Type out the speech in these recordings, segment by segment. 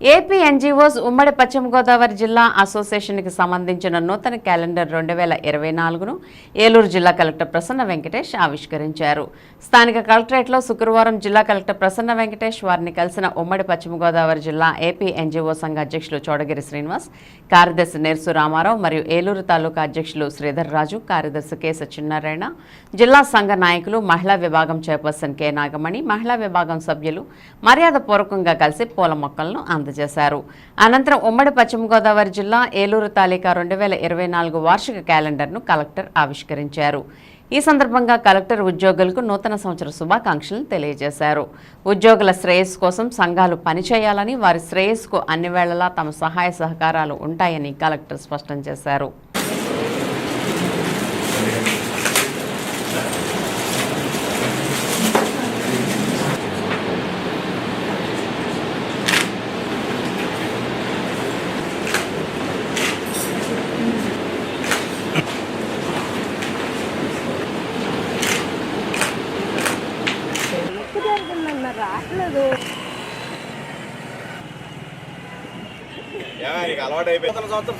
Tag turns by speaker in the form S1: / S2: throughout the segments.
S1: AP NGOs ఉమ్మడి పశ్చిమ గోదావరి జిల్లా అసోసియేషన్కి సంబంధించిన నూతన క్యాలెండర్ రెండు వేల ఇరవై నాలుగును ఏలూరు జిల్లా కలెక్టర్ ప్రసన్న వెంకటేష్ ఆవిష్కరించారు. స్థానిక కలెక్టరేట్లో శుక్రవారం జిల్లా కలెక్టర్ ప్రసన్న వెంకటేష్ వారిని కలిసిన ఉమ్మడి పశ్చిమ గోదావరి జిల్లా ఏపీ ఎన్జీఓ సంఘ అధ్యక్షులు చోడగిరి శ్రీనివాస్ కార్యదర్శి నేర్సు రామారావు మరియు ఏలూరు తాలూకా అధ్యక్షులు శ్రీధర్ రాజు కార్యదర్శి కె సత్యనారాయణ జిల్లా సంఘ నాయకులు మహిళా విభాగం చైర్పర్సన్ కె నాగమణి మహిళా విభాగం సభ్యులు మర్యాదపూర్వకంగా కలిసి పూల మొక్కలను అందజేశారు. అనంతరం ఉమ్మడి పశ్చిమ గోదావరి జిల్లా ఏలూరు తాలూకా రెండు వేల ఇరవై నాలుగు వార్షిక క్యాలెండర్ను కలెక్టర్ ఆవిష్కరించారు. ఈ సందర్భంగా కలెక్టర్ ఉద్యోగులకు నూతన సంవత్సర శుభాకాంక్షలు తెలియజేశారు. ఉద్యోగుల శ్రేయస్సు కోసం సంఘాలు పనిచేయాలని వారి శ్రేయస్సుకు అన్ని వేళలా తమ సహాయ సహకారాలు ఉంటాయని కలెక్టర్ స్పష్టం చేశారు.
S2: రావట్లేదు
S3: అలవాటు సంవత్సరం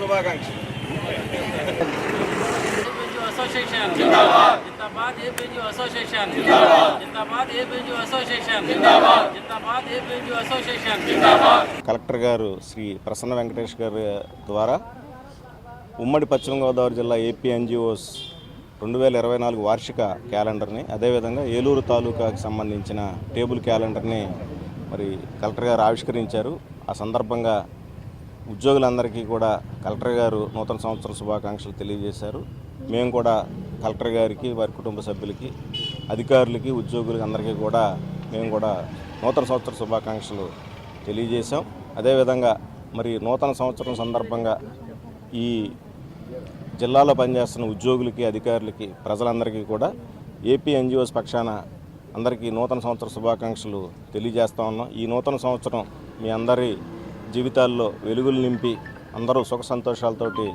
S4: అసోసియేషన్. జిందాబాద్. జిందాబాద్ ఏపీజు అసోసియేషన్. జిందాబాద్. జిందాబాద్ ఏపీజు అసోసియేషన్. జిందాబాద్. జిందాబాద్ ఏపీజు అసోసియేషన్. జిందాబాద్.
S3: కలెక్టర్ గారు శ్రీ ప్రసన్న వెంకటేష్ గారి ద్వారా ఉమ్మడి పశ్చిమ గోదావరి జిల్లా ఏపీ ఎన్జిఓస్ రెండు వేల ఇరవై నాలుగు వార్షిక క్యాలెండర్ని అదేవిధంగా ఏలూరు తాలూకాకి సంబంధించిన టేబుల్ క్యాలెండర్ని మరి కలెక్టర్ గారు ఆవిష్కరించారు. ఆ సందర్భంగా ఉద్యోగులందరికీ కూడా కలెక్టర్ గారు నూతన సంవత్సర శుభాకాంక్షలు తెలియజేశారు. మేము కూడా కలెక్టర్ గారికి వారి కుటుంబ సభ్యులకి అధికారులకి ఉద్యోగులకి అందరికీ కూడా మేము కూడా నూతన సంవత్సర శుభాకాంక్షలు తెలియజేశాం. అదేవిధంగా మరి నూతన సంవత్సరం సందర్భంగా ఈ జిల్లాలో పనిచేస్తున్న ఉద్యోగులకి అధికారులకి ప్రజలందరికీ కూడా ఏపీ ఎన్జిఓస్ పక్షాన అందరికీ నూతన సంవత్సర శుభాకాంక్షలు తెలియజేస్తా ఉన్నాం. ఈ నూతన సంవత్సరం మీ అందరి జీవితాల్లో వెలుగులు నింపి అందరూ సుఖ సంతోషాలతోటి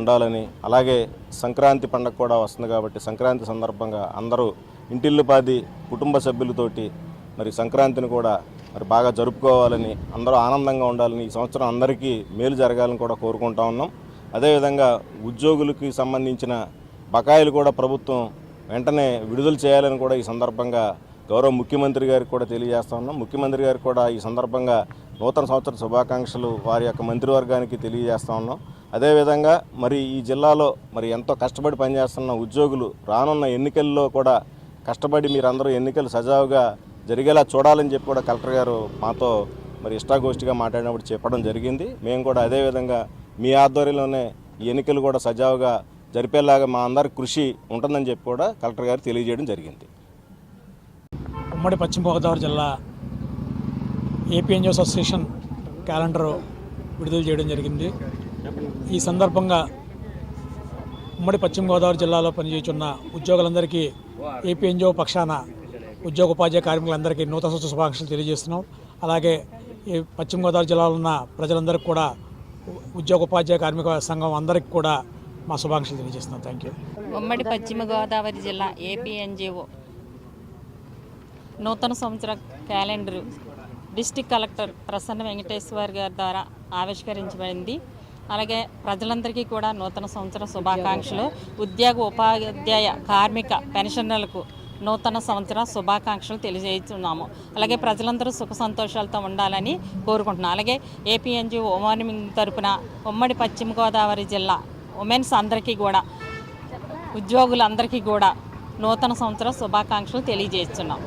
S3: ఉండాలని అలాగే సంక్రాంతి పండగ కూడా వస్తుంది కాబట్టి సంక్రాంతి సందర్భంగా అందరూ ఇంటిల్లుపాది కుటుంబ సభ్యులతోటి మరి సంక్రాంతిని కూడా మరి బాగా జరుపుకోవాలని అందరూ ఆనందంగా ఉండాలని ఈ సంవత్సరం అందరికీ మేలు జరగాలని కూడా కోరుకుంటా ఉన్నాం. అదేవిధంగా ఉద్యోగులకి సంబంధించిన బకాయిలు కూడా ప్రభుత్వం వెంటనే విడుదల చేయాలని కూడా ఈ సందర్భంగా గౌరవ ముఖ్యమంత్రి గారికి కూడా తెలియజేస్తా ఉన్నాం. ముఖ్యమంత్రి గారికి కూడా ఈ సందర్భంగా నూతన సంవత్సర శుభాకాంక్షలు వారి యొక్క మంత్రివర్గానికి తెలియజేస్తా ఉన్నాం. అదేవిధంగా మరి ఈ జిల్లాలో మరి ఎంతో కష్టపడి పనిచేస్తున్న ఉద్యోగులు రానున్న ఎన్నికల్లో కూడా కష్టపడి మీరందరూ ఎన్నికలు సజావుగా జరిగేలా చూడాలని చెప్పి కూడా కలెక్టర్ గారు మాతో మరి ఇష్టాగోష్ఠిగా మాట్లాడినప్పుడు చెప్పడం జరిగింది. మేము కూడా అదేవిధంగా మీ ఆధ్వర్యంలోనే ఎన్నికలు కూడా సజావుగా జరిపేలాగా మా అందరి కృషి ఉంటుందని చెప్పి కూడా కలెక్టర్ గారు తెలియజేయడం జరిగింది.
S5: ఉమ్మడి పశ్చిమ గోదావరి జిల్లా ఏపీ ఎన్జిఓ అసోసియేషన్ క్యాలెండర్ విడుదల చేయడం జరిగింది. ఈ సందర్భంగా ఉమ్మడి పశ్చిమ గోదావరి జిల్లాలో పనిచేస్తున్న ఉద్యోగులందరికీ ఏపీ ఎన్జిఓ పక్షాన ఉద్యోగ ఉపాధ్యాయ కార్మికులందరికీ నూతన శుభాకాంక్షలు తెలియజేస్తున్నాం. అలాగే ఈ పశ్చిమ గోదావరి జిల్లాలో ఉన్న ప్రజలందరికీ కూడా ఉద్యోగ ఉపాధ్యాయ కార్మిక సంఘం అందరికీ కూడా మా శుభాకాంక్షలు తెలియజేస్తున్నాం. థ్యాంక్ యూ
S6: ఉమ్మడి పశ్చిమ గోదావరి జిల్లా ఏపీఎన్జిఓ. నూతన సంవత్సర calendar district collector Prasanna Venkateshwar గారి ద్వారా ఆవిష్కరించబడింది. అలాగే ప్రజలందరికీ కూడా నూతన సంవత్సర శుభాకాంక్షలు. ఉద్యోగ ఉపాధ్యాయ కార్మిక పెన్షనర్లకు నూతన సంవత్సర శుభాకాంక్షలు తెలియజేస్తున్నాము. అలాగే ప్రజలందరూ సుఖ సంతోషాలతో ఉండాలని కోరుకుంటున్నాం. అలాగే ఏపీఎన్జీ ఓమార్నింగ్ తరపున ఉమ్మడి పశ్చిమ గోదావరి జిల్లా ఉమెన్స్ అందరికీ కూడా ఉద్యోగులందరికీ కూడా నూతన సంవత్సర శుభాకాంక్షలు తెలియజేస్తున్నాం.